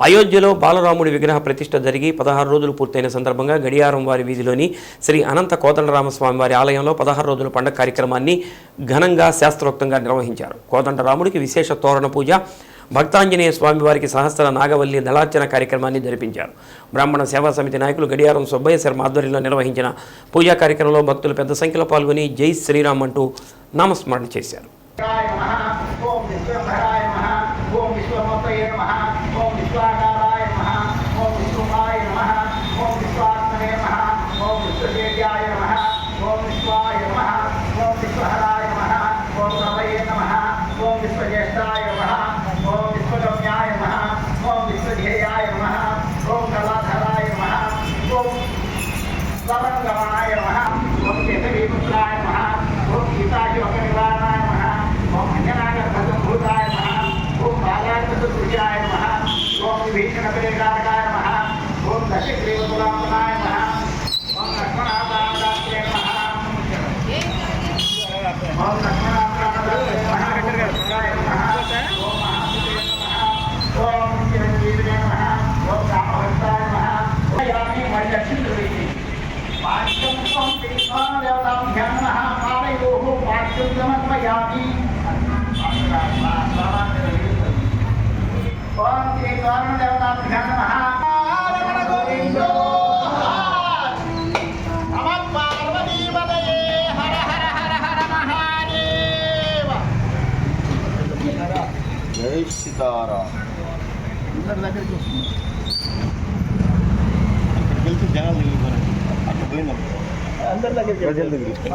అయోధ్యలో బాలరాముడి విగ్రహ ప్రతిష్ఠ జరిగి పదహారు రోజులు పూర్తయిన సందర్భంగా గడియారం వారి వీధిలోని శ్రీ అనంత కోదండరామస్వామి వారి ఆలయంలో పదహారు రోజుల పండుగ కార్యక్రమాన్ని ఘనంగా శాస్త్రోక్తంగా నిర్వహించారు. కోదండరాముడికి విశేష తోరణ పూజ భక్తాంజనేయ స్వామి వారికి సహస్ర నాగవల్లి దళార్చన కార్యక్రమాన్ని జరిపించారు. బ్రాహ్మణ సేవా సమితి నాయకులు గడియారం సుబ్బయ్య శర్మ ఆధ్వర్యంలో నిర్వహించిన పూజా కార్యక్రమంలో భక్తులు పెద్ద సంఖ్యలో పాల్గొని జై శ్రీరామ్ అంటూ నామస్మరణ చేశారు విశ్వాయ నమః ఓం విశ్వంభరాయ నమః ఓం విశ్వమూర్తయే నమః ఓం విశ్వాకారాయ నమః ఓం విశ్వమాయ నమః ఓం విశ్వాత్మనే నమః ఓం విశ్వదేవ్యాయ నమః ఓం విశ్వాయ నమః ఓం విశ్వహరాయ నమః ఓం రవయే నమః ఓం విశ్వజ్యేష్ఠాయ నమః ఓం విశ్వగమ్యాయ నమః ఓం విశ్వధ్యేయాయ నమః ఓం కళాధరాయ నమః ఓం స్వరంగమాయ నమః ఓం కేశవీపుత్రాయ నమః ఓం గీతాశోకనివారణాయ నమః ఓం అంజనాగర్భూతాయ నమః ఓం బాలాకృతృజాయ నమః ఓం విభీషణప్రేకారకాయ నమః ఓం దశగ్రీవతులాంబనాయ నమః ఓం లక్ష్మణాదాయ నమః ఓం లక్ష్మణాదాయ నమః ఓం మహాదేవాయ నమః ఓం చిరంజీవినే నమః ఓం రామభక్తాయ యామి ధ్యానః పాదయోః సమర్పయామి ఓం శ్రీ దేవతాం ధ్యానః రమణ గోవిందో నమ పార్వతీపతయే హర హర హర హర మహాదేవ జై సీతారాం అందరి దగ్గరికి వస్తుంది ఇక్కడికి వెళ్తే జనాలు తిరిగిపోయినారు అక్కడ పోయిందాం అందరి దగ్గరికి ప్రజల దగ్గరికి